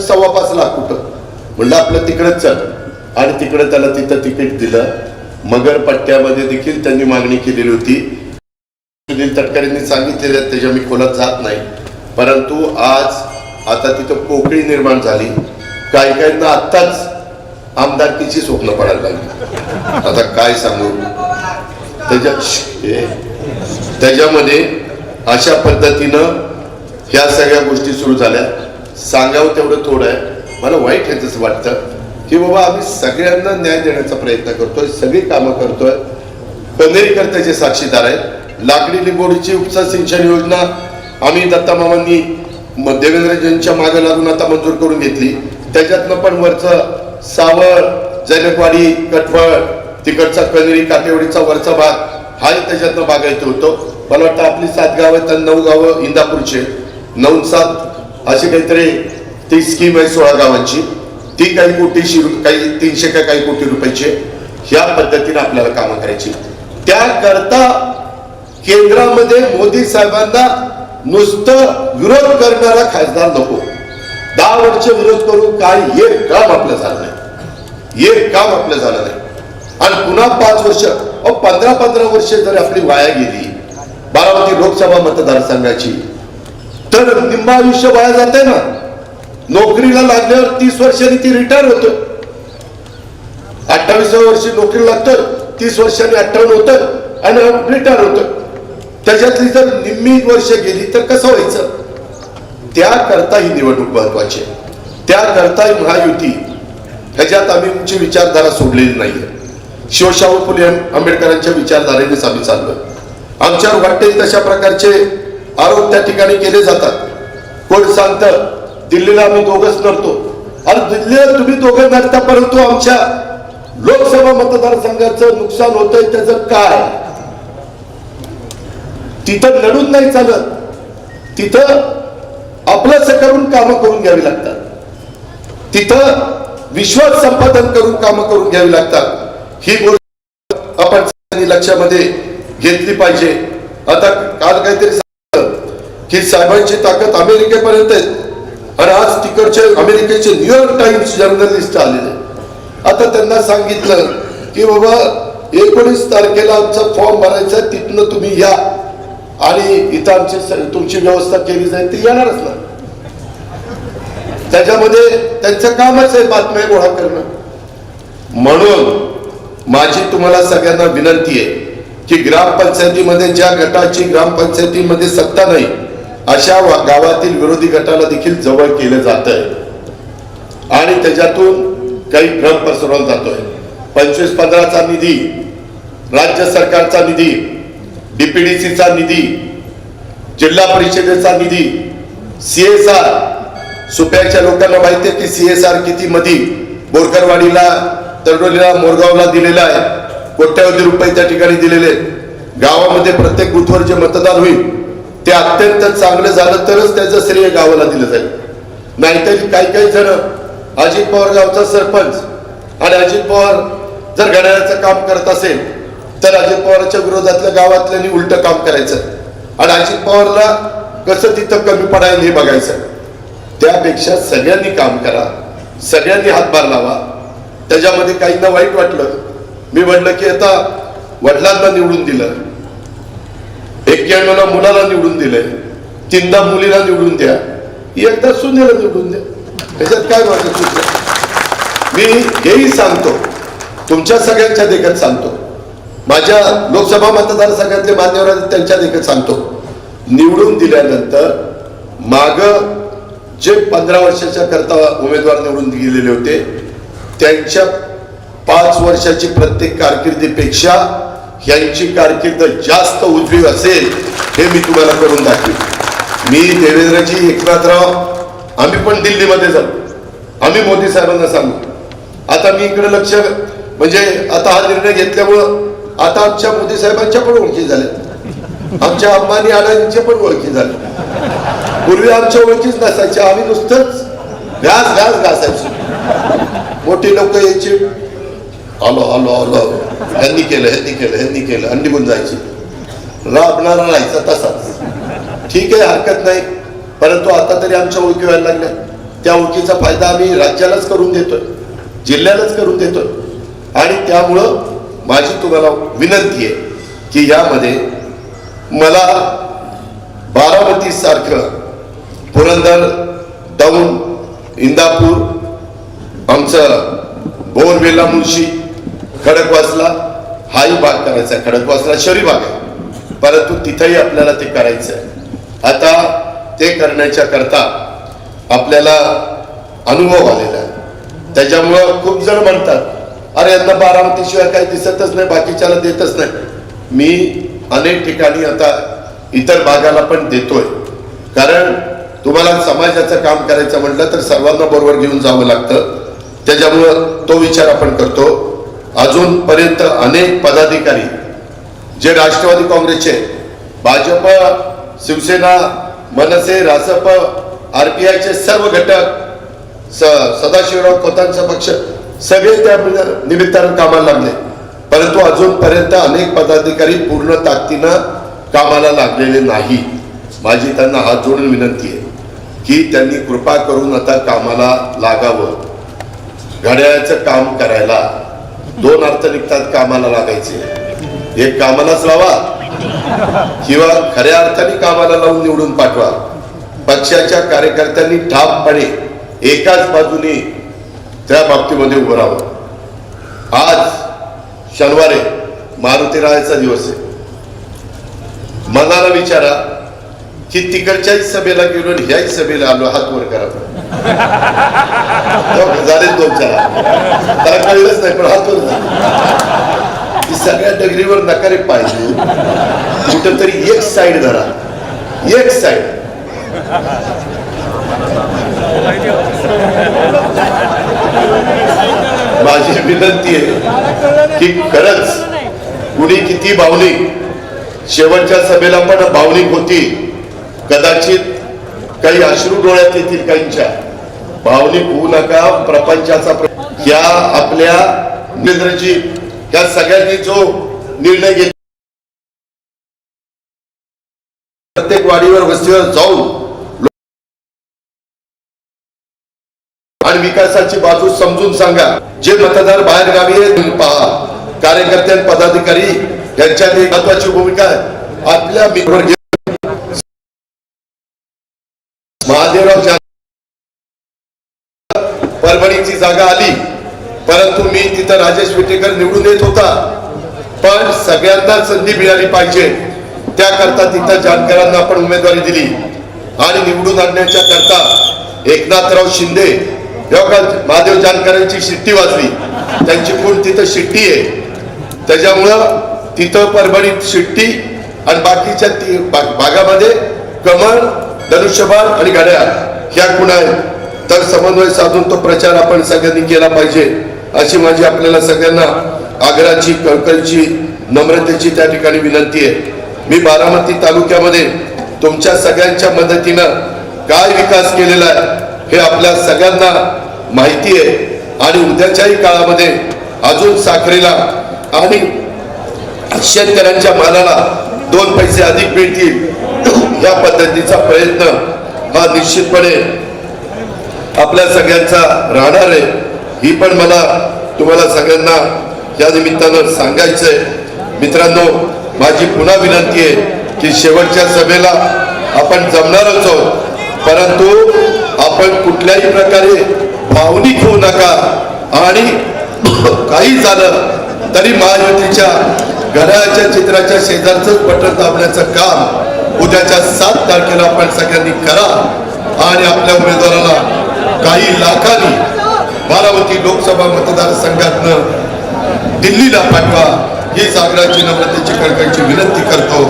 सव्वा पाच लाख कुठं? म्हणलं आपलं तिकडंच चल. आणि तिकडं त्याला तिथं तिकीट दिलं. मगर पट्ट्यामध्ये देखील त्यांनी मागणी केलेली होती. सुनील तटकरेंनी सांगितलेल्या त्याच्या मी खोलात जात नाही. परंतु आज आता तिथं पोकळी निर्माण झाली. काही काहींना आत्ताच आमदारकीची स्वप्न पडायला लागली. आता काय सांगू? त्याच्या हे. त्याच्यामध्ये अशा पद्धतीनं ह्या सगळ्या गोष्टी सुरू झाल्या. सांगावं तेवढं थोडं आहे. मला वाईट आहे तसं वाटतं की बाबा आम्ही सगळ्यांना न्याय देण्याचा प्रयत्न करतोय सगळी कामं करतोय. कनेरीकर त्याचे साक्षीदार आहेत लाकडी लिंबोडीची उपसा सिंचन योजना आम्ही दत्तामामांनी देवेंद्रजींच्या मागे लागून आता मंजूर करून घेतली. त्याच्यातनं पण वरचं सावळ जैनकवाडी कटवळ तिकडचा कनेरी काटेवाडीचा वरचा भाग हाही त्याच्यातनं बागायचं होतो. मला वाटतं आपली सात गावं तर नऊ गावं इंदापूरचे. नऊ सात अशी काहीतरी ती स्कीम आहे सोळा गावांची. ती काही कोटीशी काही तीनशे का काही कोटी रुपयाची ह्या पद्धतीने आपल्याला कामं करायची त्याकरता केंद्रामध्ये मोदी साहेबांना नुसतं विरोध करणारा खासदार नको. दहा वर्ष विरोध करून काय एक काम आपलं झालं नाही. एक काम आपलं झालं नाही. आणि पुन्हा पाच वर्ष अहो पंधरा पंधरा वर्ष जर आपली वाया गेली बारामती लोकसभा मतदारसंघाची तर निम्ब आयुष्य वाया जाते ना. नोकरीला लागल्यावर तीस वर्षांनी ती रिटायर होतो. अठ्ठावीसव्या वर्षी नोकरी लागतं तीस वर्षांनी अठ्ठावन्न होतं आणि रिटायर होतं. त्याच्यातली जर निम्मी वर्ष गेली तर कसं व्हायचं? त्याकरता ही निवडणूक महत्वाची आहे. त्याकरता ही महायुती. ह्याच्यात आम्ही तुमची विचारधारा सोडलेली नाहीये. शिवशाहू फुले आंबेडकरांच्या विचारधारेनेच आम्ही चाललोय. आमच्यावर वाटेल तशा प्रकारचे आरोप त्या ठिकाणी केले जातात. कोण सांगतं दिल्लीला आम्ही दोघंच नरतो अरे दिल्लीला तुम्ही दोघं नरता परंतु आमच्या लोकसभा मतदारसंघाचं नुकसान होतंय त्याचं काय? तिथं लढून नाही चालत. तिथं आपलंच करून कामं करून घ्यावी लागतात. तिथं विश्वास संपादन करून कामं करून घ्यावी लागतात. ही गोष्ट आपण लक्षामध्ये घेतली पाहिजे. आता काल काहीतरी की साहेबांची ताकद अमेरिकेपर्यंत आहे. आणि आज तिकडचे अमेरिकेचे न्यूयॉर्क टाइम्स जर्नलिस्ट आलेले. आता त्यांना सांगितलं की बाबा एकोणीस तारखेला आमचा फॉर्म भरायचा आहे, तिथनं तुम्ही या. आणि इथं आमची तुमची व्यवस्था केली जाईल ती येणारच ना. त्याच्यामध्ये त्यांचं कामच आहे बातम्या गोळा करणं. म्हणून माझी तुम्हाला सगळ्यांना विनंती आहे की ग्रामपंचायतीमध्ये ज्या गटाची ग्रामपंचायतीमध्ये सत्ता नाही अशा वा- गावातील विरोधी गटाला देखील जवळ केलं जात आहे आणि त्याच्यातून काही भ्रम पसरवला जातोय. पंचवीस पंधराचा निधी राज्य सरकारचा निधी डीपीडीसीचा निधी जिल्हा परिषदेचा निधी सीएसआर सुप्याच्या लोकांना माहिती आहे की सीएसआर किती मधी बोरकरवाडीला तरडोलीला मोरगावला दिलेला आहे. कोट्यावधी रुपये त्या ठिकाणी दिलेले आहेत. गावामध्ये प्रत्येक बुथवर जे मतदान होईल ते अत्यंत चांगलं झालं तरच त्याचं श्रेय गावाला दिलं जाईल. नाहीतर काही काही जण अजित पवार गावचा सरपंच आणि अजित पवार जर घड्याळाचं काम करत असेल तर अजित पवारच्या विरोधातल्या गावातल्यानी उलट काम करायचं. आणि अजित पवारला कसं तिथं कमी पडायला हे बघायचं. त्यापेक्षा सगळ्यांनी काम करा सगळ्यांनी हातभार लावा. त्याच्यामध्ये काहींना वाईट वाटलं. मी म्हटलं की आता वडिलांना निवडून दिलं. एक्क्याण्णवला मुलाला निवडून दिलंय. तीनदा मुलीला निवडून द्या. एकदा सुनेला निवडून द्या. त्याच्यात काय वाटत तुमचं मी हेही सांगतो. तुमच्या सगळ्यांच्या देखत सांगतो. माझ्या लोकसभा मतदारसंघातले मान्यवर आहेत त्यांच्या देखत सांगतो. निवडून दिल्यानंतर माग जे पंधरा वर्षाच्या करता उमेदवार निवडून गेलेले होते त्यांच्या पाच वर्षाची प्रत्येक कारकिर्दीपेक्षा यांची कारकीर्द जास्त उजवी असेल हे मी तुम्हाला करून दाखवेन. मी देवेंद्रजी एकनाथराव आम्ही पण दिल्लीमध्ये जाऊ. आम्ही मोदी साहेबांना सांगू. आता मी इकडे लक्ष म्हणजे आता हा निर्णय घेतल्यामुळं आता आमच्या मोदी साहेबांच्या पण ओळखी झाल्या आमच्या अंबानी अडानीच्या पण ओळखी झाल्या पूर्वी आमच्या ओळखीच नसायच्या आम्ही नुसतंच घास घास घासायचो मोठी लोक यायची. आलो आलो आलो. ह्यांनी केलं ह्यांनी केलं ह्यांनी केलं. आणि निघून जायची. राबणारा राहायचा तसाच. ठीक आहे हरकत नाही. परंतु आता तरी आमच्या ओळखी व्हायला लागल्या. त्या ओळखीचा फायदा आम्ही राज्यालाच करून देतोय. जिल्ह्यालाच करून देतोय. आणि त्यामुळं माझी तुम्हाला विनंती आहे की यामध्ये मला बारामती सारखं पुरंदर दौंड इंदापूर आमचं बोरवेला मुळशी खडकवासला हाही भाग करायचा आहे. खडकवासला शहरी भाग आहे. परंतु तिथेही आपल्याला ते करायचं आहे आता ते करण्याच्या करता आपल्याला अनुभव आलेला आहे. त्याच्यामुळं खूप जण म्हणतात अरे यांना बारामतीशिवाय काही दिसतच नाही बाकीच्याला देतच नाही. मी अनेक ठिकाणी आता इतर भागाला पण देतोय. कारण तुम्हाला समाजाचं काम करायचं म्हटलं तर सर्वांना बरोबर घेऊन जावं लागतं. त्याच्यामुळं तो विचार आपण करतो. अजूनपर्यंत अनेक पदाधिकारी जे राष्ट्रवादी काँग्रेसचे भाजप शिवसेना मनसे रासप आयचे सर्व घटक स सदाशिवराव खोतांचा पक्ष सगळे त्या निमित्तानं कामाला लागले. परंतु अजूनपर्यंत अनेक पदाधिकारी पूर्ण ताकदीनं कामाला लागलेले नाही. माझी त्यांना हात जोडून विनंती आहे की त्यांनी कृपा करून आता कामाला लागावं. घड्याळाचं काम करायला दोन अर्थ निघतात कामाला लागायचे. एक कामालाच लावा किंवा खऱ्या अर्थाने कामाला लावून निवडून पाठवा. पक्षाच्या कार्यकर्त्यांनी ठामपणे एकाच बाजूने त्या बाबतीमध्ये उभं राहावं. आज शनिवारी आहे मारुती रायाचा दिवस आहे. मनाला विचारा की तिकडच्याही सभेला गेलो आणि ह्याही सभेला आलो हात वर करा. झाले दोन चार. त्याला कळलंच नाही पण हात वर झाला. सगळ्या डगरीवर नकारे पाहिजे कुठं तरी एक साईड धरा. एक साईड माझी विनंती आहे की खरंच कुणी किती भावनिक शेवटच्या सभेला पण भावनिक होती. कदाचित काही अश्रू डोळ्यात येतील काहींच्या. भावनिक होऊ नका प्रपंचाचा या आपल्या निंद्रजी या सगळ्यांनी जो निर्णय घेतला प्रत्येक वाडीवर वस्तीवर जाऊन आणि विकासाची बाजू समजून सांगा. जे मतदार बाहेर गावी आहेत पहा. कार्यकर्ते पदाधिकारी यांच्यात एक महत्वाची भूमिका आहे. आपल्या जागा आली. परंतु मी तिथं राजेश विटेकर निवडून येत होता. पण सगळ्यांना संधी मिळाली पाहिजे. त्याकरता तिथं जानकरांना आपण उमेदवारी दिली. आणि निवडून आणण्याच्या करता एकनाथराव शिंदे महादेव जानकरांची शिट्टी वाजली. त्यांची खूण तिथं शिट्टी आहे. त्याच्यामुळं तिथं परभणीत शिट्टी आणि बाकीच्या ती भागामध्ये कमळ धनुष्यबाण आणि घड्याळ ह्या कुणा आहेत. तर समन्वय साधून तो प्रचार आपण सगळ्यांनी केला पाहिजे अशी माझी आपल्याला सगळ्यांना आग्राची कळकळची नम्रतेची त्या ठिकाणी विनंती आहे. मी बारामती तालुक्यामध्ये तुमच्या सगळ्यांच्या मदतीनं काय विकास केलेला आहे हे आपल्या सगळ्यांना माहिती आहे. आणि उद्याच्याही काळामध्ये अजून साखरेला आणि शेतकऱ्यांच्या मालाला दोन पैसे अधिक मिळतील या पद्धतीचा प्रयत्न हा निश्चितपणे आपल्या सगळ्यांचा राहणार आहे. ही पण मला तुम्हाला सगळ्यांना या निमित्तानं सांगायचंय. मित्रांनो माझी पुन्हा विनंती आहे की शेवटच्या सभेला आपण जमणारच आहोत. परंतु आपण कुठल्याही प्रकारे भावनिक होऊ नका आणि काही झालं तरी महायुतीच्या घड्याळाच्या चित्राच्या शेजारच बटन दाबण्याचं काम उद्याच्या सात तारखेला आपण सगळ्यांनी करा आणि आपल्या उमेदवाराला काही लाखांनी बारामती लोकसभा मतदारसंघातनं दिल्लीला पाठवा. ही सागराची नम्रतेची कळकळीची विनंती करतो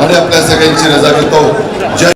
आणि आपल्या सगळ्यांची रजा घेतो. जय